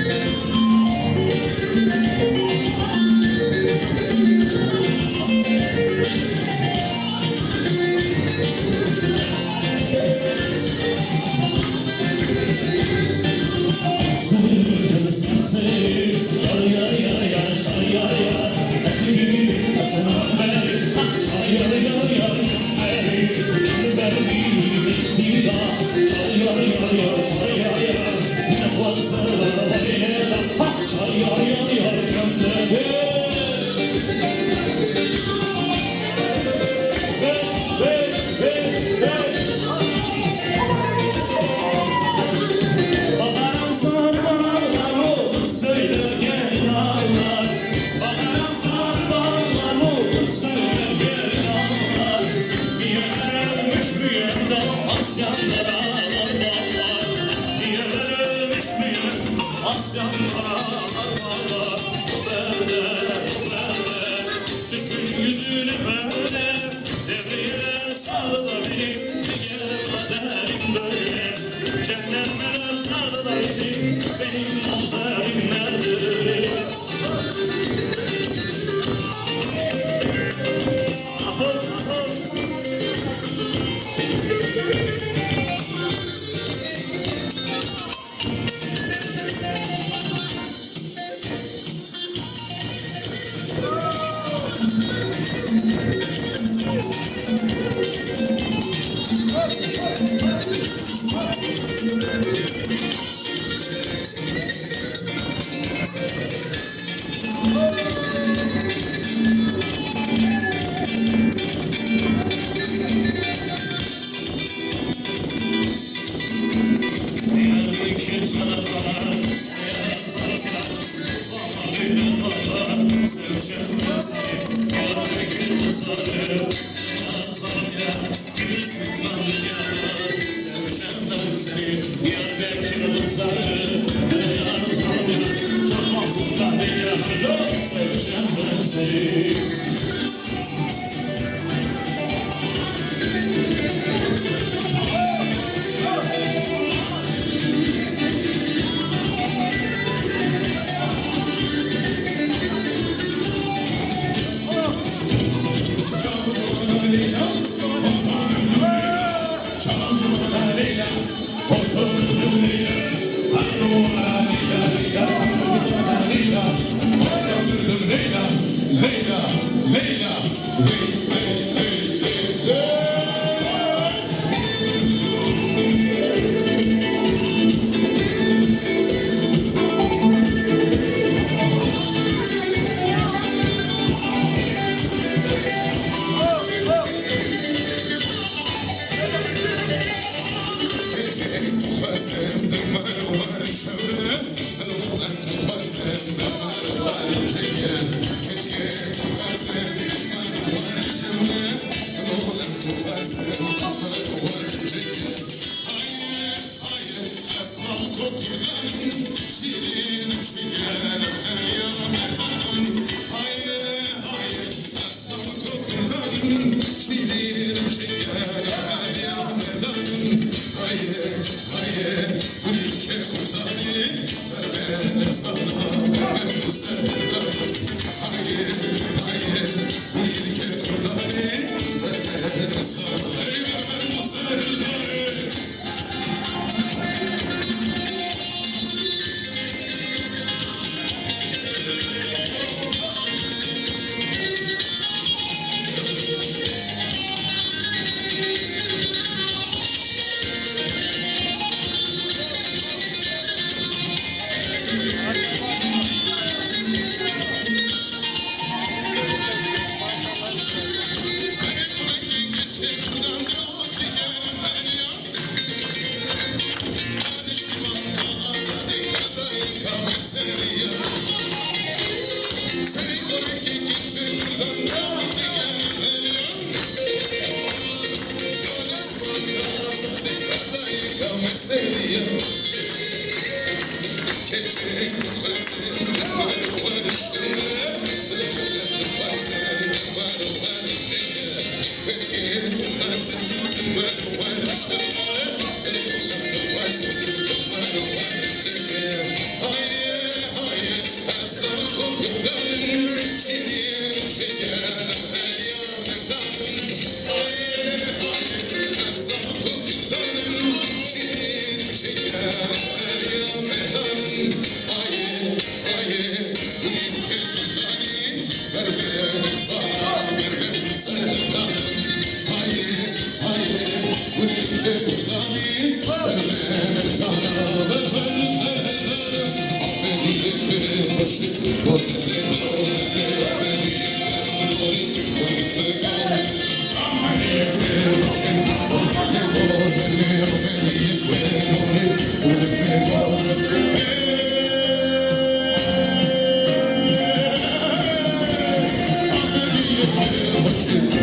Música asyanlara ağlar Bir yerler ölmüş yerde asyanlara ağlar Böyle böyle Sürtün yüzünü böyle Devriye sardı da beni kere kaderim böyle Cehennemlere sardı da Benim uzarim Hayır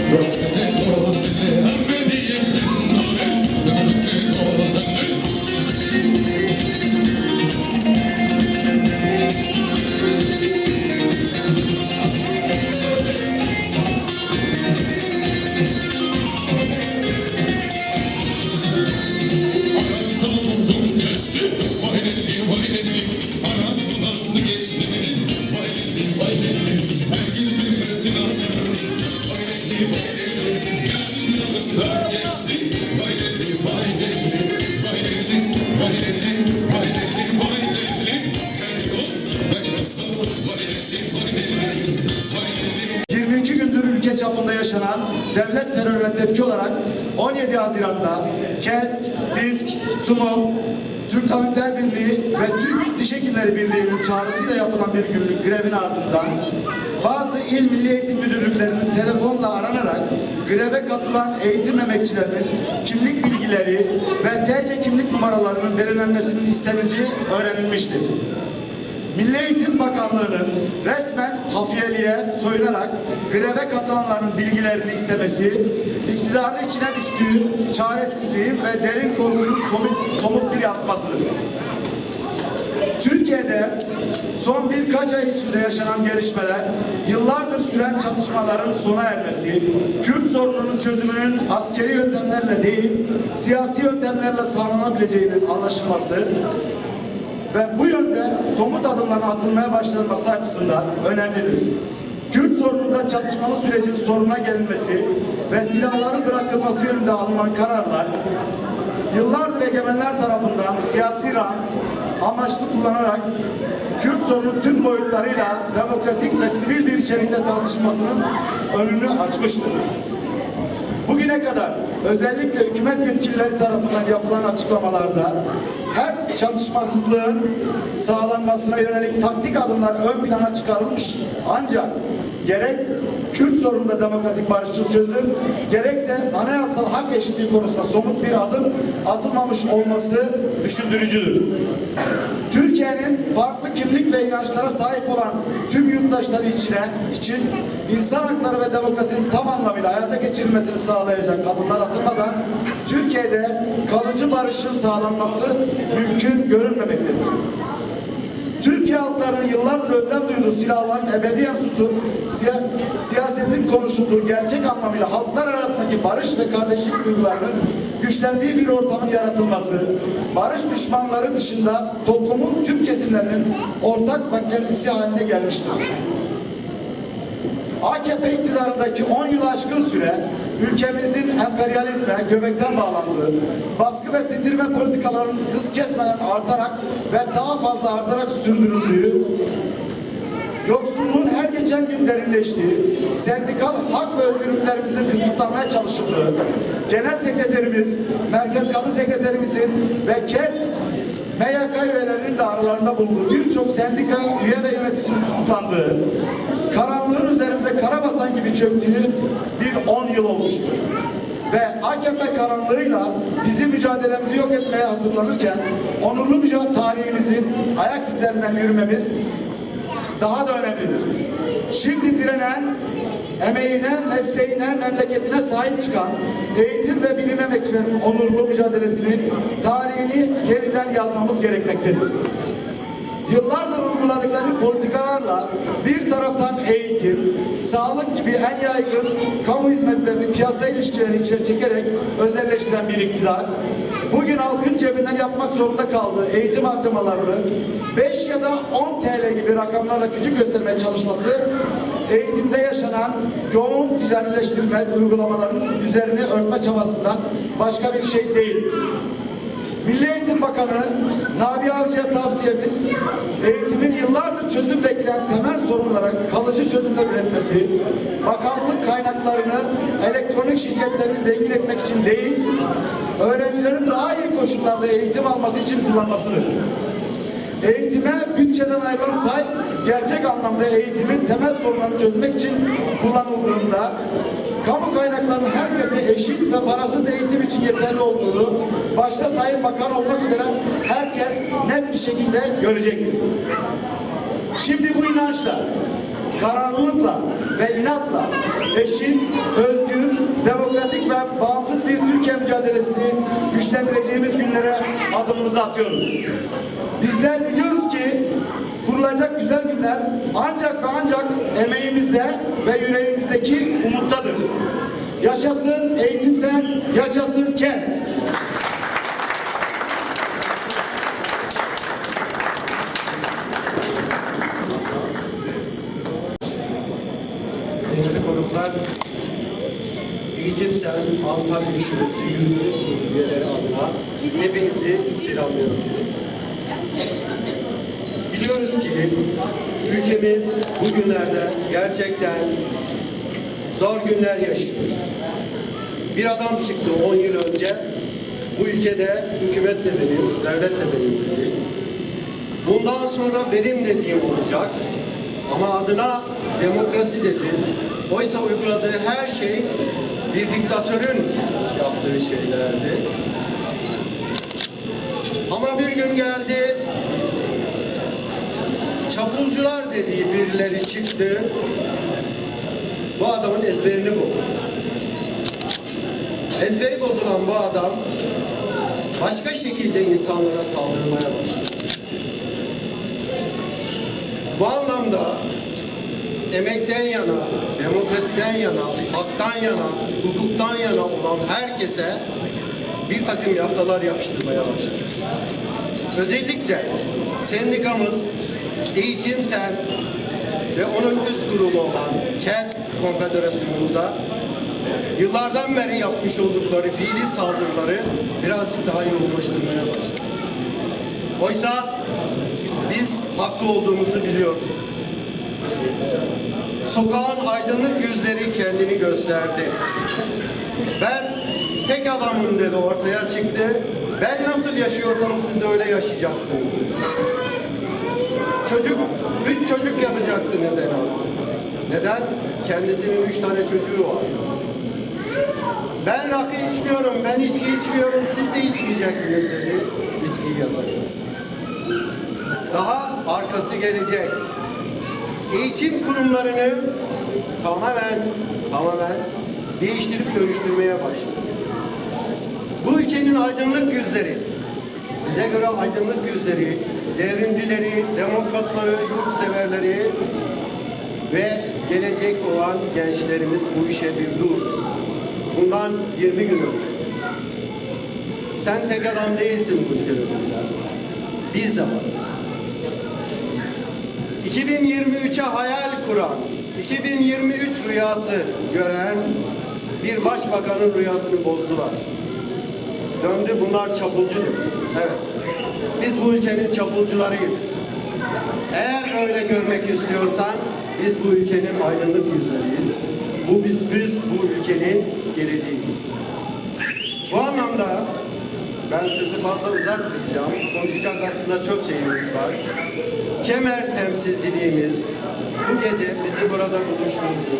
Deus. 17 Haziran'da KESK, DİSK, TUMO, Türk Tabipler Birliği ve Türk Diş Hekimleri Birliği'nin çağrısıyla yapılan bir günlük grevin ardından bazı il milli eğitim müdürlüklerinin telefonla aranarak greve katılan eğitim emekçilerinin kimlik bilgileri ve TC kimlik numaralarının belirlenmesinin istenildiği öğrenilmiştir. Milli Eğitim Bakanlığı'nın resmen hafiyeliğe soyunarak greve katılanların bilgilerini istemesi, iktidarın içine düştüğü çaresizliğin ve derin korkunun somut, somut bir yansımasıdır. Türkiye'de son birkaç ay içinde yaşanan gelişmeler, yıllardır süren çatışmaların sona ermesi, Kürt sorununun çözümünün askeri yöntemlerle değil, siyasi yöntemlerle sağlanabileceğinin anlaşılması ve bu somut adımların atılmaya başlanması açısından önemlidir. Kürt sorununda çatışmalı sürecin soruna gelinmesi ve silahların bırakılması yönünde alınan kararlar, yıllardır egemenler tarafından siyasi rant amaçlı kullanarak Kürt sorunu tüm boyutlarıyla demokratik ve sivil bir içerikte tartışılmasının önünü açmıştır. Bugüne kadar özellikle hükümet yetkilileri tarafından yapılan açıklamalarda her çatışmasızlığın sağlanmasına yönelik taktik adımlar ön plana çıkarılmış. Ancak gerek Kürt sorununda demokratik barışçıl çözüm gerekse anayasal hak eşitliği konusunda somut bir adım atılmamış olması düşündürücüdür. Türkiye'nin farklı kimlik ve inançlara sahip olan tüm yurttaşları içine, için insan hakları ve demokrasinin tam anlamıyla hayata geçirilmesini sağlayacak adımlar atılmadan Türkiye'de kalıcı barışın sağlanması mümkün görünmemektedir. Türkiye halklarının yıllardır özlem duyduğu silahların ebediyen susup siya- siyasetin konuşulduğu gerçek anlamıyla halklar arasındaki barış ve kardeşlik duygularının güçlendiği bir ortamın yaratılması, barış düşmanları dışında toplumun tüm kesimlerinin ortak beklentisi haline gelmiştir. AKP iktidarındaki 10 yıl aşkın süre ülkemizin emperyalizme, göbekten bağlandığı, baskı ve sindirme politikalarının hız kesmeden artarak ve daha fazla artarak sürdürüldüğü, yoksulluğun her geçen gün derinleştiği, sendikal hak ve özgürlüklerimizin kısıtlanmaya çalışıldığı, genel sekreterimiz, merkez kadın sekreterimizin ve KES MYK üyelerinin de aralarında bulunduğu birçok sendika üye ve yöneticinin tutuklandığı, karanlığın üzerimize kara basan gibi çöktüğü bir 10 yıl olmuştur. Ve AKP karanlığıyla bizim mücadelemizi yok etmeye hazırlanırken onurlu mücadele tarihimizin ayak izlerinden yürümemiz daha da önemlidir. Şimdi direnen, emeğine, mesleğine, memleketine sahip çıkan eğitim ve bilim emekçilerinin onurlu mücadelesinin tarihini yeniden yazmamız gerekmektedir. Yıllardır uyguladıkları politikalarla bir taraftan eğitim, sağlık gibi en yaygın kamu hizmetlerini piyasa ilişkileri içine çekerek özelleştiren bir iktidar, bugün halkın cebinden yapmak zorunda kaldığı eğitim harcamalarını 5 ya da 10 TL gibi rakamlarla küçük göstermeye çalışması, eğitimde yaşanan yoğun ticarileştirme uygulamalarının üzerine örtme çabasından başka bir şey değil. Milli Eğitim Bakanı Nabi Avcı'ya tavsiyemiz eğitimin yıllardır çözüm bekleyen temel sorun olarak kalıcı çözümler üretmesi, bakanlık kaynaklarını elektronik şirketlerini zengin etmek için değil, öğrencilerin daha iyi koşullarda eğitim alması için kullanmasıdır. Eğitime bütçeden ayrılan pay gerçek anlamda eğitimin temel sorunlarını çözmek için kullanıldığında kamu kaynaklarının herkese eşit ve parasız eğitim için yeterli olduğunu başta Sayın Bakan olmak üzere herkes net bir şekilde görecektir. Şimdi bu inançla, kararlılıkla ve inatla eşit, özgür, demokratik ve bağımsız bir Türkiye mücadelesini güçlendireceğimiz günlere adımımızı atıyoruz. Bizler biliyoruz ki kurulacak güzel günler ancak ve ancak emeğimizde ve yüreğimizdeki umuttadır. Yaşasın eğitimsel, yaşasın KES. Değerli konuklar, Eğitimsel Antalya Şubesi Kurulu üyeleri adına hepinizi selamlıyorum. Biliyoruz ki ülkemiz bugünlerde gerçekten zor günler yaşıyor. Bir adam çıktı 10 yıl önce. Bu ülkede hükümet de benim, devlet de benim dedi. Bundan sonra benim dediğim olacak. Ama adına demokrasi dedi. Oysa uyguladığı her şey bir diktatörün yaptığı şeylerdi. Ama bir gün geldi, çapulcular dediği birileri çıktı. Bu adamın ezberini bozdu. Ezberi bozulan bu adam başka şekilde insanlara saldırmaya başladı. Bu anlamda emekten yana, demokrasiden yana, haktan yana, hukuktan yana olan herkese bir takım yaftalar yapıştırmaya başladı. Özellikle sendikamız Eğitim Sen ve onun üst grubu olan KES Konfederasyonumuza yıllardan beri yapmış oldukları fiili saldırıları birazcık daha yoğunlaştırmaya başladı. Oysa biz haklı olduğumuzu biliyoruz. Sokağın aydınlık yüzleri kendini gösterdi. Ben tek adamım dedi ortaya çıktı. Ben nasıl yaşıyorsam siz de öyle yaşayacaksınız. Çocuk, üç çocuk yapacaksınız en az. Neden? Kendisinin üç tane çocuğu var. Ben içki içmiyorum, siz de içmeyeceksiniz dedi. İçki yasak. Daha arkası gelecek. Eğitim kurumlarını tamamen, tamamen değiştirip dönüştürmeye başladı. Bu ülkenin aydınlık yüzleri, bize göre aydınlık yüzleri, devrimcileri, demokratları, yurtseverleri ve gelecek olan gençlerimiz bu işe bir dur. Bundan 20 gün önce. Sen tek adam değilsin bu ülkede. Biz de varız. 2023'e hayal kuran, 2023 rüyası gören bir başbakanın rüyasını bozdular. Döndü bunlar çapulcudur. Evet. Biz bu ülkenin çapulcularıyız. Eğer öyle görmek istiyorsan biz bu ülkenin aydınlık yüzleriyiz. Bu biz, biz bu ülkenin geleceğiyiz. Bu anlamda ben sözü fazla uzatmayacağım. Konuşacak aslında çok şeyimiz var. Kemer temsilciliğimiz bu gece bizi burada buluşturdu.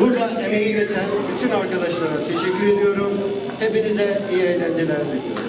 Burada emeği geçen bütün arkadaşlara teşekkür ediyorum. Hepinize iyi eğlenceler diliyorum.